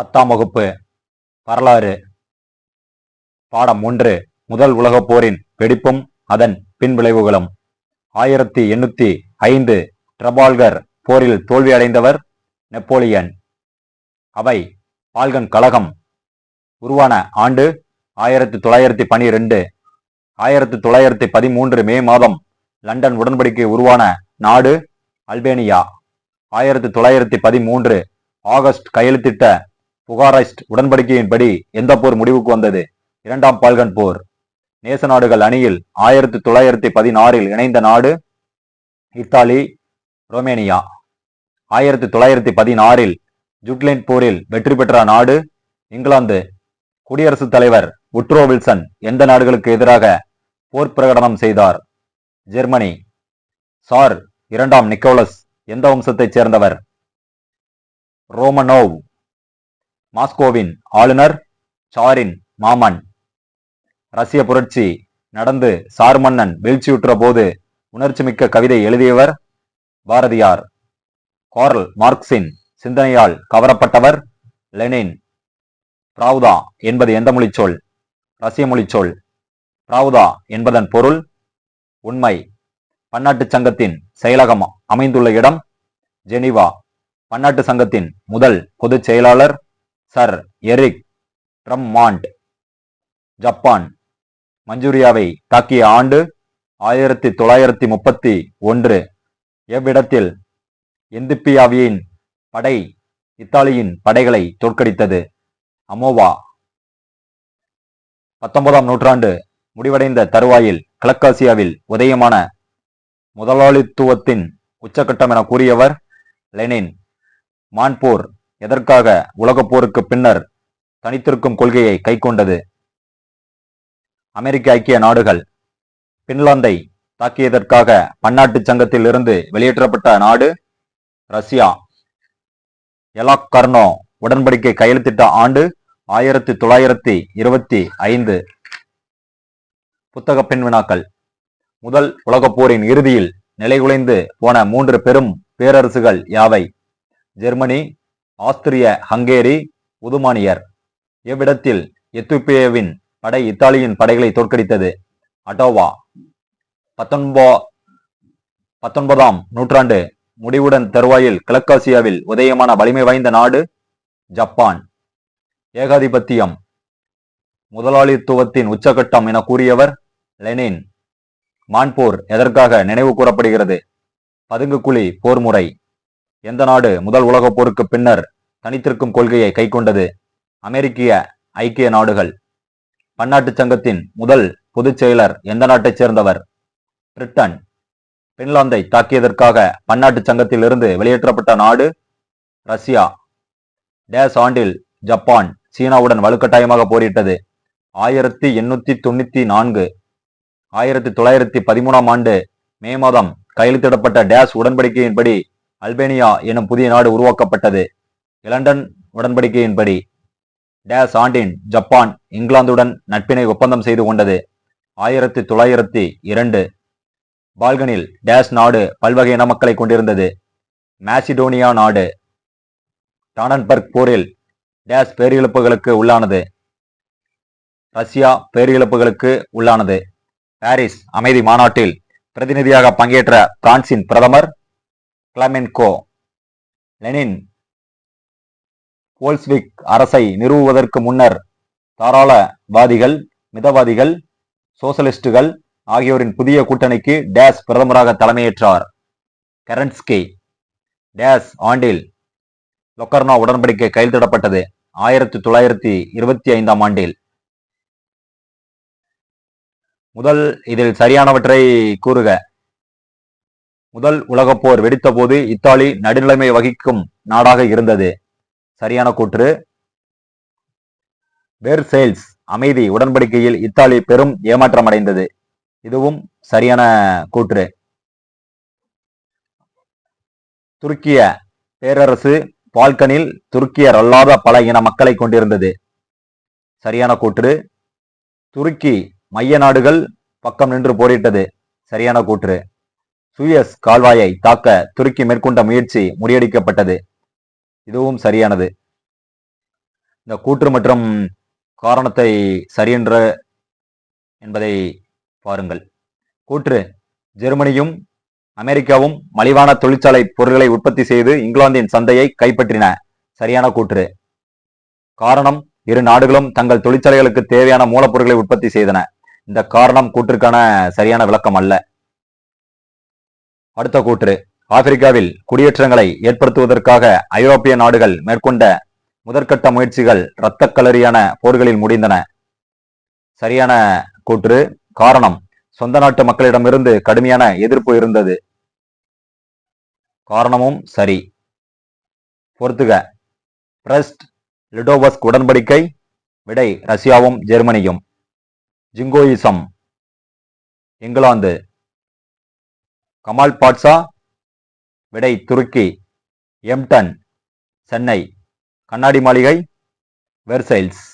பத்தாம் வகுப்பு வரலாறு. பாடம் ஒன்று முதல் உலகப் போரின் வெடிப்பும் அதன் பின்விளைவுகளும் ஆயிரத்தி எண்ணூத்தி ஐந்து ட்ரபால்கர் போரில் தோல்வியடைந்தவர் நெப்போலியன். அவை பால்கன் கழகம் உருவான ஆண்டு ஆயிரத்தி தொள்ளாயிரத்தி பனிரெண்டு ஆயிரத்தி தொள்ளாயிரத்தி பதிமூன்று மே மாதம் லண்டன் உடன்படிக்கை உருவான நாடு அல்பேனியா. ஆயிரத்தி தொள்ளாயிரத்தி பதிமூன்று ஆகஸ்ட் கையெழுத்திட்ட புகாரெஸ்ட் உடன்படிக்கையின்படி எந்த போர் முடிவுக்கு வந்தது? இரண்டாம் பால்கன் போர். நேச நாடுகள் அணியில் ஆயிரத்தி தொள்ளாயிரத்தி பதினாறில் இணைந்த நாடு இத்தாலி ரோமேனியா. ஆயிரத்தி தொள்ளாயிரத்தி பதினாறில் ஜுட்லைன் போரில் வெற்றி பெற்ற நாடு இங்கிலாந்து. குடியரசுத் தலைவர் உட்ரோ வில்சன் எந்த நாடுகளுக்கு எதிராக போர் பிரகடனம் செய்தார்? ஜெர்மனி. சார் இரண்டாம் நிக்கோலஸ் எந்த வம்சத்தைச் சேர்ந்தவர்? ரோமனோவ். மாஸ்கோவின் ஆளுநர் சாரின் மாமன். ரஷ்ய புரட்சி நடந்து சார் மன்னன் வீழ்ச்சியுற்ற போது உணர்ச்சிமிக்க கவிதை எழுதியவர் பாரதியார். கார்ல் மார்க்சின் சிந்தனையால் கவரப்பட்டவர் லெனின். பிராவுதா என்பது எந்த மொழிச்சொல் ரஷ்ய மொழிச்சொல் பிராவுதா என்பதன் பொருள் உண்மை. பன்னாட்டு சங்கத்தின் செயலகம் அமைந்துள்ள இடம் ஜெனீவா. பன்னாட்டு சங்கத்தின் முதல் பொதுச் செயலாளர் சர் எரிக் ட்ரம்மாண்ட் ஜப்பான். மஞ்சூரியாவை தாக்கிய ஆண்டு ஆயிரத்தி தொள்ளாயிரத்தி முப்பத்தி ஒன்று. எவ்விடத்தில் எந்திப்பியாவியின் படை இத்தாலியின் படைகளை தோற்கடித்தது? அமோவா. பத்தொன்பதாம் நூற்றாண்டு முடிவடைந்த தருவாயில் கிழக்காசியாவில் உதயமான முதலாளித்துவத்தின் உச்சகட்டம் என கூறியவர் லெனின். மான்போர் எதற்காக உலகப் போருக்கு பின்னர் தனித்திருக்கும் கொள்கையை கைக்கொண்டது? அமெரிக்க ஐக்கிய நாடுகள் பின்லாந்தை தாக்கியதற்காக பன்னாட்டுச் சங்கத்தில் இருந்து வெளியேற்றப்பட்ட நாடு ரஷ்யா. எலாக் கர்னோ உடன்படிக்கை கையெழுத்திட்ட ஆண்டு ஆயிரத்தி தொள்ளாயிரத்தி இருபத்தி ஐந்து. புத்தக பின்வினாக்கள் முதல் உலகப் போரின் இறுதியில் நிலைகுலைந்து போன மூன்று பெரும் பேரரசுகள் யாவை? ஜெர்மனி ஆஸ்திரிய ஹங்கேரி உதுமானியர். எவ்விடத்தில் எத்துப்பியாவின் படை இத்தாலியின் படைகளை தோற்கடித்தது? அட்டோவா பத்தொன்போ பத்தொன்பதாம் நூற்றாண்டு முடிவுடன் தருவாயில் கிழக்காசியாவில் உதயமான வலிமை வாய்ந்த நாடு ஜப்பான். ஏகாதிபத்தியம். முதலாளித்துவத்தின் உச்சகட்டம் என கூறியவர் லெனின். மான்போர் எதற்காக நினைவு கூறப்படுகிறது? பதுங்குக்குழி போர் முறை எந்த நாடு முதல் உலகப் போருக்கு பின்னர் தனித்திருக்கும் கொள்கையை கைக்கொண்டது? அமெரிக்கிய ஐக்கிய நாடுகள். பன்னாட்டுச் சங்கத்தின் முதல் பொதுச் செயலர் எந்த நாட்டைச் சேர்ந்தவர்? பிரிட்டன். பின்லாந்தை தாக்கியதற்காக பன்னாட்டுச் சங்கத்தில் இருந்து வெளியேற்றப்பட்ட நாடு? ரஷ்யா. டேஸ் ஆண்டில் ஜப்பான் சீனாவுடன் வலுக்கட்டாயமாக போரிட்டது. ஆயிரத்தி எண்ணூத்தி தொண்ணூத்தி நான்கு. ஆயிரத்தி தொள்ளாயிரத்தி பதிமூணாம் ஆண்டு மே மாதம் கையெழுத்திடப்பட்ட டேஸ் உடன்படிக்கையின்படி அல்பேனியா எனும் புதிய நாடு உருவாக்கப்பட்டது. இலண்டன் உடன்படிக்கையின்படி டேஸ் ஆண்டின் ஜப்பான் இங்கிலாந்துடன் நட்பினை ஒப்பந்தம் செய்து கொண்டது. ஆயிரத்தி தொள்ளாயிரத்தி இரண்டு பால்கனில் டேஸ் நாடு பல்வகை இன மக்களை கொண்டிருந்தது. மாசிடோனியா நாடு டானன்பர்க் போரில் டேஸ் பேரிழப்புகளுக்கு உள்ளானது. ரஷ்யா பேரிழப்புகளுக்கு உள்ளானது. பாரிஸ் அமைதி மாநாட்டில் பிரதிநிதியாக பங்கேற்ற பிரான்சின் பிரதமர் கிளமென்கோ லெனின். போல்ஸ்விக் அரசை நிறுவுவதற்கு முன்னர் தாராளவாதிகள் மிதவாதிகள் சோசலிஸ்டுகள் ஆகியோரின் புதிய கூட்டணிக்கு டேஸ் பிரதமராக தலைமையேற்றார். கரன்ஸ்கி. டேஸ் ஆண்டில் லொக்கர்னோ உடன்படிக்கை கையெழுத்திடப்பட்டது ஆயிரத்தி தொள்ளாயிரத்தி இருபத்தி ஐந்தாம் ஆண்டில். முதல் இதில் சரியானவற்றை கூறுக. முதல் உலகப் போர் வெடித்தபோது இத்தாலி நடுநிலைமை வகிக்கும் நாடாக இருந்தது. சரியான கூற்று. வெர்சேல்ஸ் அமைதி உடன்படிக்கையில் இத்தாலி பெரும் ஏமாற்றம் அடைந்தது இதுவும் சரியான கூற்று. துருக்கிய பேரரசு பால்கனில் துருக்கியர் அல்லாத பல இன மக்களை கொண்டிருந்தது. சரியான கூற்று. துருக்கி மைய நாடுகள் பக்கம் நின்று போரிட்டது. சரியான கூற்று. சுயஸ் கால்வாயை தாக்க துருக்கி மேற்கொண்ட முயற்சி முறியடிக்கப்பட்டது. இதுவும் சரியானது. இந்த கூற்று மற்றும் காரணத்தை சரியென்ற என்பதை பாருங்கள். கூற்று ஜெர்மனியும் அமெரிக்காவும் மலிவான தொழிற்சாலை பொருட்களை உற்பத்தி செய்து இங்கிலாந்தின் சந்தையை கைப்பற்றின. சரியான கூற்று. காரணம் இரு நாடுகளும் தங்கள் தொழிற்சாலைகளுக்கு தேவையான மூலப்பொருட்களை உற்பத்தி செய்தன. இந்த காரணம் கூற்றுக்கான சரியான விளக்கம் அல்ல. அடுத்த கூற்று. ஆப்பிரிக்காவில் குடியேற்றங்களை ஏற்படுத்துவதற்காக ஐரோப்பிய நாடுகள் மேற்கொண்ட முதற்கட்ட முயற்சிகள் இரத்த களரியான போர்களில் முடிந்தன. சரியான கூற்று. காரணம் சொந்த நாட்டு மக்களிடமிருந்து கடுமையான எதிர்ப்பு இருந்தது. காரணமும் சரி. பொறுத்துக பிரஸ்ட் லிடோவஸ்க் உடன்படிக்கை விடை ரஷ்யாவும் ஜெர்மனியும். ஜிங்கோயிசம் இங்கிலாந்து. கமால் பாட்சா விடை துருக்கி எம்டன் சென்னை கண்ணாடி மாளிகை வெர்சைல்ஸ்